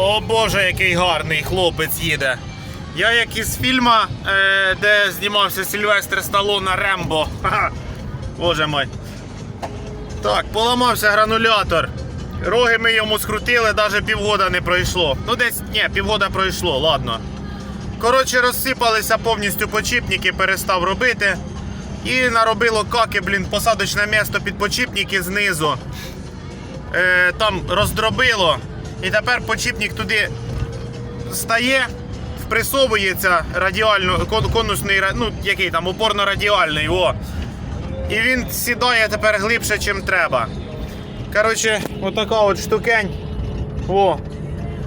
О боже, який гарний хлопець їде. Я як із фільму, е, де знімався Сильвестр Сталлоне Рембо. Боже мой. Так, поламався гранулятор. Роги ми йому скрутили, навіть півгода не пройшло. Ну десь ні, півгода пройшло, ладно. Коротше, розсипалися повністю почіпники, перестав робити. І наробило каки, блін, посадочне місто під почіпники знизу. Е, там роздробило. І тепер почіпник туди стає, впресовується радіально, конусний, ну який там, опорно-радіальний. О. І він сідає тепер глибше, чим треба. Коротше, отака от штукень. О.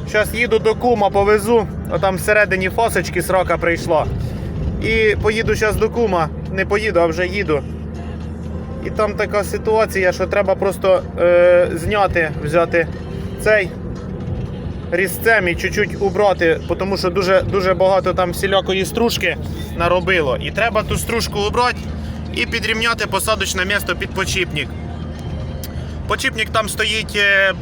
Зараз їду до кума, повезу. Отам всередині фасочки срока прийшла. І поїду зараз до кума. Не поїду, а вже їду. І там така ситуація, що треба просто е, зняти, взяти цей різцем і чуть-чуть убрати, тому що дуже, дуже багато там всілякої стружки наробило. І треба ту стружку убрати і підрівняти посадочне місто під почіпник. Почіпник там стоїть. е,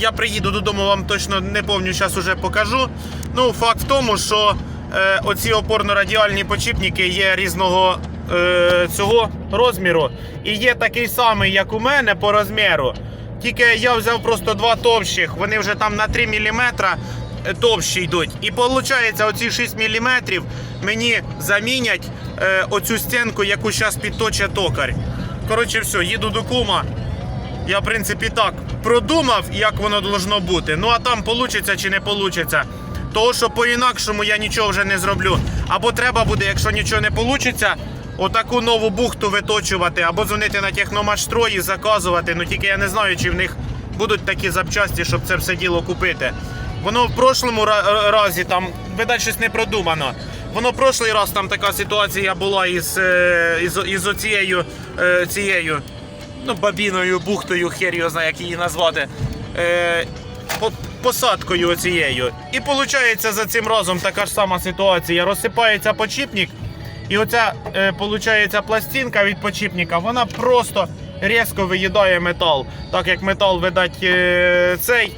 Я приїду додому, вам точно не повню зараз уже покажу. Ну, факт в тому, що е, оці опорно-радіальні почіпники є різного е, цього розміру. І є такий самий, як у мене по розміру. Тільки я взяв просто два товщих, вони вже там на 3 мм товщі йдуть. І виходить, оці 6 мм мені замінять е, оцю стінку, яку зараз підточить токар. Коротше, все, їду до кума. Я, в принципі, так продумав, як воно должно бути. Ну а там вийде чи не вийде. Того, що по-інакшому я нічого вже не зроблю. Або треба буде, якщо нічого не вийде, отаку нову бухту виточувати, або дзвонити на техномашстрой і заказувати. Ну тільки я не знаю, чи в них будуть такі запчасті, щоб це все діло купити. Воно в прошлому разі там, видать, щось не продумано. Воно в прошлий раз там така ситуація була із, е, із, із оцією е, цією ну, бабіною, бухтою, хер його знає, як її назвати. Е, посадкою оцією. І виходить за цим разом така ж сама ситуація. Розсипається почіпник, і оця е, пластинка від почіпника, вона просто різко виїдає метал. Так як метал, видать, е, цей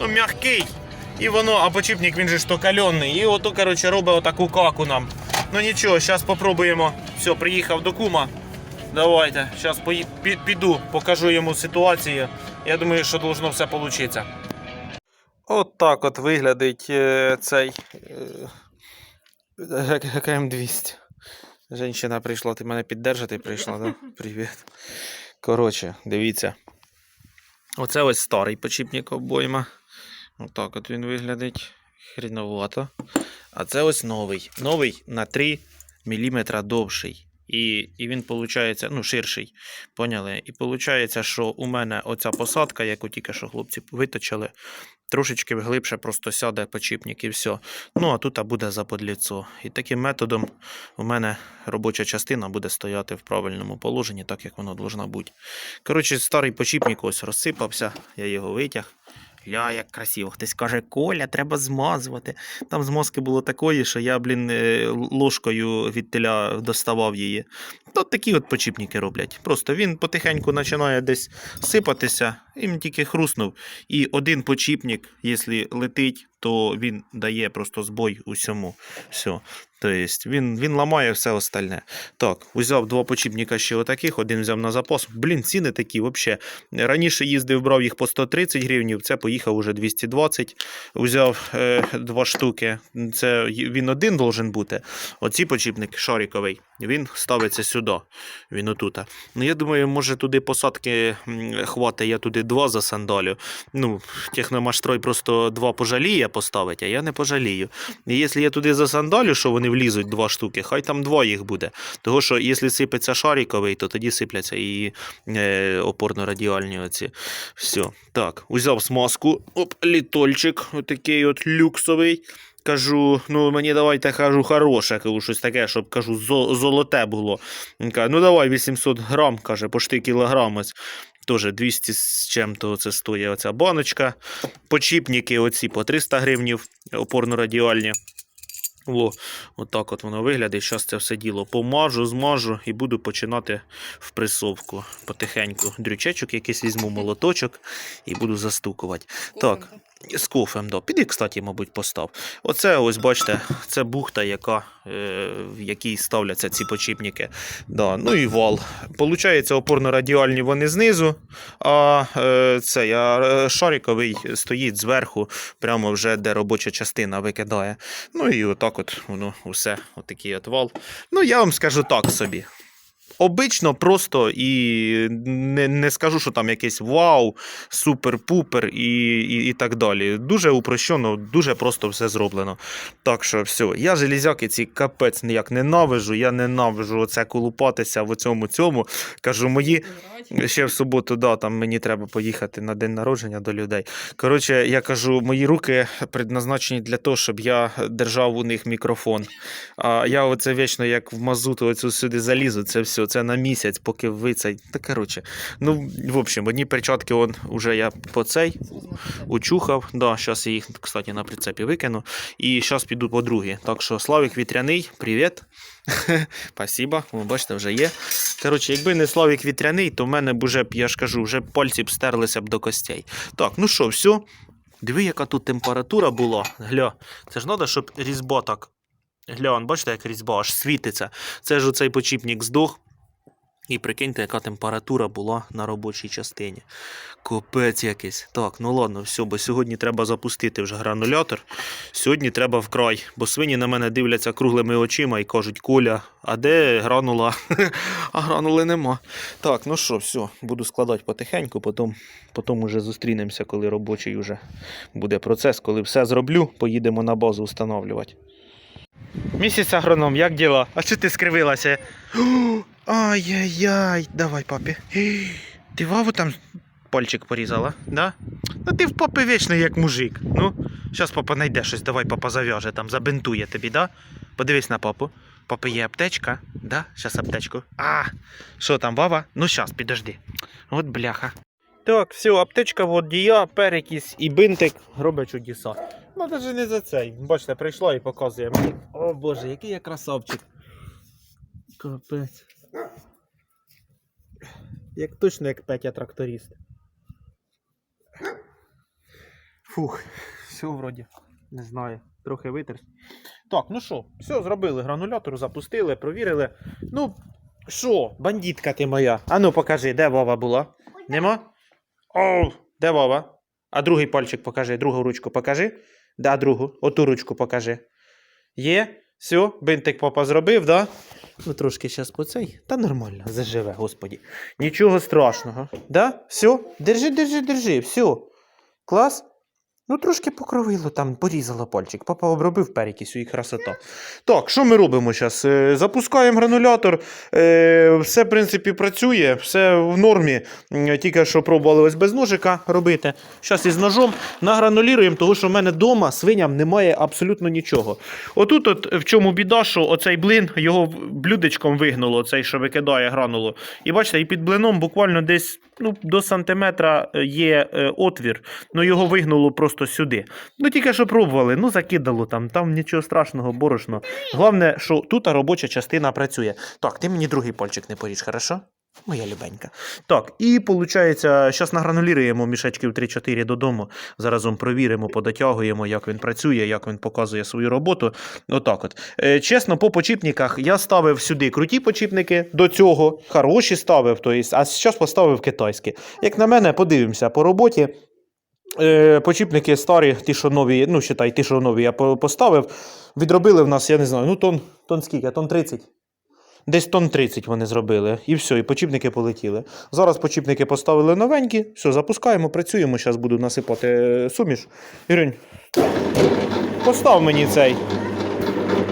ну, м'який. І воно, а почіпник він же ж то. І ото, коротше, робить отаку каку нам. Ну нічого, зараз спробуємо. Все, приїхав до кума. Давайте, зараз піду, покажу йому ситуацію. Я думаю, що должно все вийти. От так от виглядить е, цей е, ГКМ-200. Женщина прийшла, ти мене піддержати прийшла, да? Привіт. Коротше, дивіться. Оце ось старий почіпник обойма. Отак от він виглядить. Хріновато. А це ось новий. Новий на 3 мм довший. І, і він виходить, ну, ширший. Поняли? І виходить, що у мене оця посадка, яку тільки що хлопці виточили, трошечки глибше просто сяде почіпник і все. Ну, а тут буде заподліцо. І таким методом у мене робоча частина буде стояти в правильному положенні, так як воно должна бути. Коротше, старий почіпник ось розсипався, я його витяг. Ля, як красиво. Хтось каже, Коля, треба змазувати. Там змазки було такої, що я, блін, е, ложкою від теля доставав її. То такі от почіпники роблять. Просто він потихеньку починає десь сипатися, їм тільки хруснув. І один почіпник, якщо летить, то він дає просто збой усьому. Все. Тобто він, він ламає все остальне. Так, взяв два почіпника ще отаких, один взяв на запас. Блін, ціни такі взагалі. Раніше їздив, брав їх по 130 гривень, це поїхав уже 220. Взяв е, два штуки. Це він один должен бути. Оці почіпник шариковий. Він ставиться сюди. Він отута. Ну я думаю, може туди посадки хватить, я туди два засандалю. Ну, техномашстрой просто два пожаліє поставить, а я не пожалію. І якщо я туди засандалю, що вони влізуть два штуки, хай там два їх буде. Того що якщо сипеться шариковий, то тоді сипляться і е, опорно-радіальні оці. Все. Так, узяв смазку, оп, літольчик, отакий от люксовий. Кажу, ну мені давайте кажу хороше, кажу, щось таке, щоб кажу, золоте було. Він каже, ну давай 800 грам, каже, пошти кілограм Теж 200 з чим-то це стоїть оця баночка. Почіпники оці по 300 гривнів, опорно-радіальні. О, отак от воно виглядає. Зараз це все діло помажу, змажу і буду починати впресовку потихеньку. Дрючечок якийсь візьму, молоточок і буду застукувати. Так, З кофем, да. Піди, кстати, мабуть, постав. Оце ось, бачите, це бухта, яка, е, в якій ставляться ці почіпники. Да. Ну і вал. Получається, опорно-радіальні вони знизу, а е, цей а е, шариковий стоїть зверху, прямо вже де робоча частина викидає. Ну і отак от воно усе, отакий от вал. Ну, я вам скажу так собі. Обично просто і не, не скажу, що там якесь вау, супер-пупер і, і, і так далі. Дуже упрощено, дуже просто все зроблено. Так що все, я железяки ці капець ніяк ненавижу. Я ненавижу оце колупатися в цьому цьому. Кажу, мої ще в суботу, да, там мені треба поїхати на день народження до людей. Коротше, я кажу, мої руки предназначені для того, щоб я держав у них мікрофон. А я оце вічно як в мазуту оцю сюди залізу, це все, це на місяць, поки ви цей. Та коротше. Ну, в общем, одні перчатки он уже я по цей учухав. Да, зараз я їх, кстати, на прицепі викину. І зараз піду по другі. Так що Славік Вітряний, привіт. Спасибо, ви бачите, вже є. Коротше, якби не Славік Вітряний, то в мене б уже, я ж кажу, вже пальці б стерлися б до костей. Так, ну що, все. Диви, яка тут температура була. Гля, це ж треба, щоб різьба так. Гля, бачите, як різьба аж світиться. Це ж оцей почіпник здох. І прикиньте, яка температура була на робочій частині. Капець якийсь. Так, ну ладно, все, бо сьогодні треба запустити вже гранулятор. Сьогодні треба вкрай, бо свині на мене дивляться круглими очима і кажуть, Коля, а де гранула? а гранули нема. Так, ну що, все, буду складати потихеньку, потім, потім уже зустрінемося, коли робочий вже буде процес. Коли все зроблю, поїдемо на базу встановлювати. Місяць агроном, як діла? А що ти скривилася? Ай-яй-яй, давай, папі. Ти ваву там пальчик порізала, да? Ну ти в папи вічний як мужик. Ну, зараз папа знайде щось, давай папа зав'яже там, забинтує тобі, да? Подивись на папу. Папи є аптечка, да? Щас аптечку. А, що там, вава? Ну щас, підожди. От бляха. Так, все, аптечка, от дія, перекіс і бинтик робить чудеса. Ну, навіть не за цей. Бачите, прийшла і показує мені. О боже, який я красавчик. Капець. Як точно як Петя тракторист. Фух, все вроді. Не знаю. Трохи витерс. Так, ну що, все, зробили гранулятор, запустили, провірили. Ну, що, бандитка ти моя? Ану покажи, де Вова була? Нема? О, де Вова? А другий пальчик покажи, другу ручку покажи. Да, другу. Оту ручку покажи. Є? Все, бинтик папа зробив, да? Ну, трошки зараз по цей. Та нормально, заживе, господі. Нічого страшного. Да? Все? Держи, держи, держи, все. Клас? Ну, трошки покровило там, порізало пальчик. Папа обробив перекисю і красота. Так, що ми робимо зараз? Запускаємо гранулятор. Е, Все, в принципі, працює, все в нормі. Тільки що пробували ось без ножика робити. Зараз із ножом награнуліруємо, тому що в мене вдома свиням немає абсолютно нічого. Отут, от в чому біда, що оцей блин його блюдечком вигнуло, цей, що викидає гранулу. І бачите, і під блином буквально десь ну, до сантиметра е, є е, отвір, ну його вигнуло просто сюди. Ну тільки що пробували, ну закидало там, там нічого страшного, борошно. Головне, що тут робоча частина працює. Так, ти мені другий пальчик не поріж, хорошо? Моя любенька. Так, і виходить, зараз награнуліруємо мішечків 3-4 додому. Заразом провіримо, подотягуємо, як він працює, як він показує свою роботу. Отак от. Е, чесно, по почіпниках я ставив сюди круті почіпники до цього, хороші ставив, то а зараз поставив китайські. Як на мене, подивимося по роботі. Е, почіпники старі, ті, що нові, ну, считай, ті, що нові я поставив. Відробили в нас, я не знаю, ну тон, тон скільки, тон 30. Десь тон 30 вони зробили. І все, і почіпники полетіли. Зараз почіпники поставили новенькі. Все, запускаємо, працюємо. Зараз буду насипати е, суміш. Іринь, постав мені цей.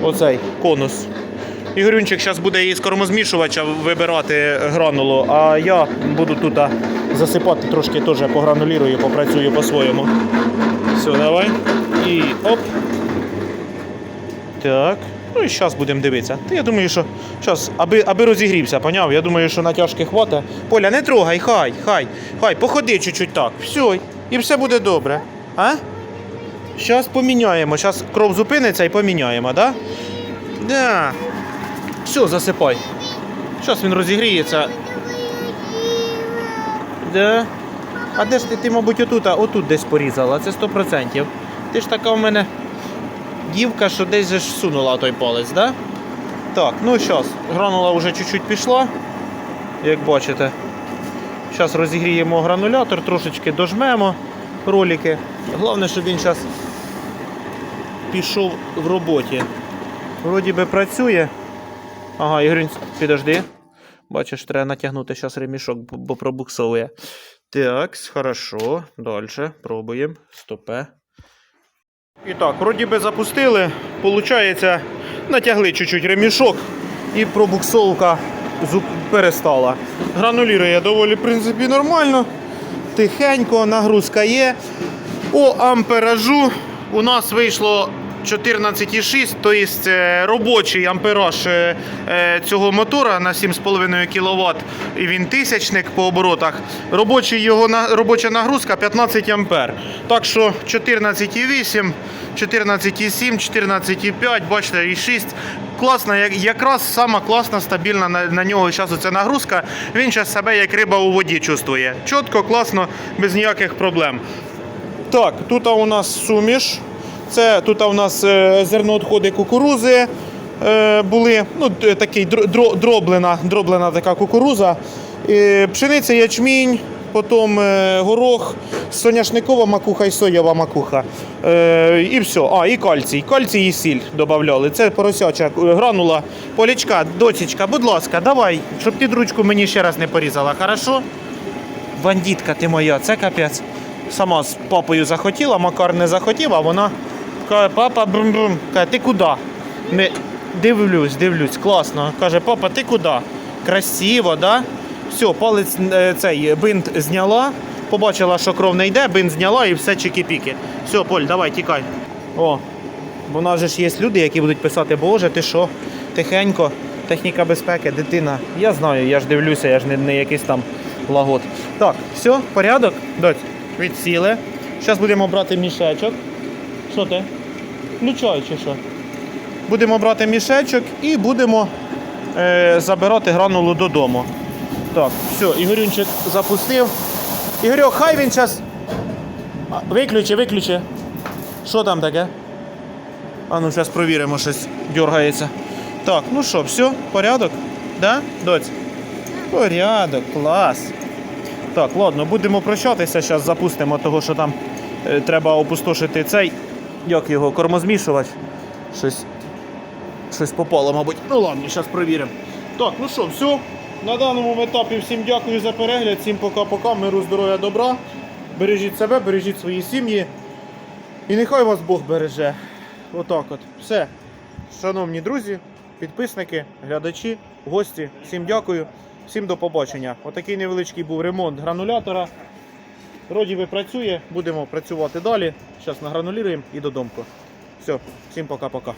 Оцей конус. Ігорюнчик зараз буде із кормозмішувача вибирати гранулу, а я буду тут засипати трошки теж погранулірую, попрацюю по-своєму. Все, давай. І оп. Так. Ну і зараз будемо дивитися. Я думаю, що зараз, аби, аби розігрівся, поняв? Я думаю, що натяжки хвата. Поля, не трогай, хай, хай, хай, походи чуть-чуть так. Все, і все буде добре. А? Зараз поміняємо. Зараз кров зупиниться і поміняємо, так? Да? Да. Все, засипай. Зараз він розігріється. Да. А де ж ти, ти мабуть, отут, отут десь порізала, це 100%. Ти ж така в мене дівка, що десь же сунула той палець, да? Так, ну зараз, гранула вже чуть-чуть пішла, як бачите. Зараз розігріємо гранулятор, трошечки дожмемо ролики. Головне, щоб він зараз пішов в роботі. Вроді би працює. Ага, Ігорюнь, підожди. Бачиш, треба натягнути зараз ремішок, бо- пробуксовує. Так, хорошо. Далі. Пробуємо. Стопе. І так, вроді би запустили. Получається, натягли чуть-чуть ремішок і пробуксовка перестала. Гранулірує доволі, в принципі, нормально. Тихенько, нагрузка є. По амперажу у нас вийшло 14,6, тобто е, робочий ампераж е, е, цього мотора на 7,5 кВт, і він тисячник по оборотах. Робочий його робоча нагрузка 15 ампер. Так що 14,8, 14,7, 14,5, бачите, і 6. Класна, якраз сама класна, стабільна на, на нього зараз ця нагрузка. Він зараз себе як риба у воді чувствує. Чітко, класно, без ніяких проблем. Так, тут у нас суміш. Це тут у нас е, зерноотходи кукурузи е, були. Ну, такий дро- дро- дроблена, дроблена така кукуруза. Пшениця, ячмінь, потім е, горох, соняшникова макуха і соєва макуха. І все. А, і кальцій. Кальцій і сіль додавали. Це поросяча гранула. Полічка, дочечка, будь ласка, давай, щоб ти ручку мені ще раз не порізала, хорошо? Бандитка ти моя, це капець. Сама з папою захотіла, Макар не захотів, а вона каже, папа брум-брум. Каже, ти куди? Не... Дивлюсь, дивлюсь, класно. Каже, папа, ти куди? Красиво, да? Все, палець е, цей бинт зняла, побачила, що кров не йде, бинт зняла і все чики-піки. Все, Поль, давай, тікай. О, бо в нас же ж є люди, які будуть писати, Боже, ти що? Тихенько, техніка безпеки, дитина. Я знаю, я ж дивлюся, я ж не, не якийсь там лагод. Так, все, порядок? Доць, відсіли. Зараз будемо брати мішечок. Що ти? Включай чи що? Будемо брати мішечок і будемо е, забирати гранулу додому. Так, все, Ігорюнчик запустив. Ігорьок, хай він зараз. Виключи, виключи. Що там таке? А ну зараз провіримо, щось дергається. Так, ну що, все, порядок? Да? Доць? Порядок, клас. Так, ладно, будемо прощатися, зараз запустимо того, що там е, треба опустошити цей, як його, кормозмішувач. Щось, щось попало, мабуть. Ну ладно, зараз провіримо. Так, ну що, все. На даному етапі всім дякую за перегляд, всім пока-пока, миру, здоров'я, добра. Бережіть себе, бережіть свої сім'ї. І нехай вас Бог береже. Отак от. Все. Шановні друзі, підписники, глядачі, гості, всім дякую, всім до побачення. Отакий невеличкий був ремонт гранулятора. Вроді би працює, будемо працювати далі. Зараз награнулюємо і додому. Все, всім пока-пока.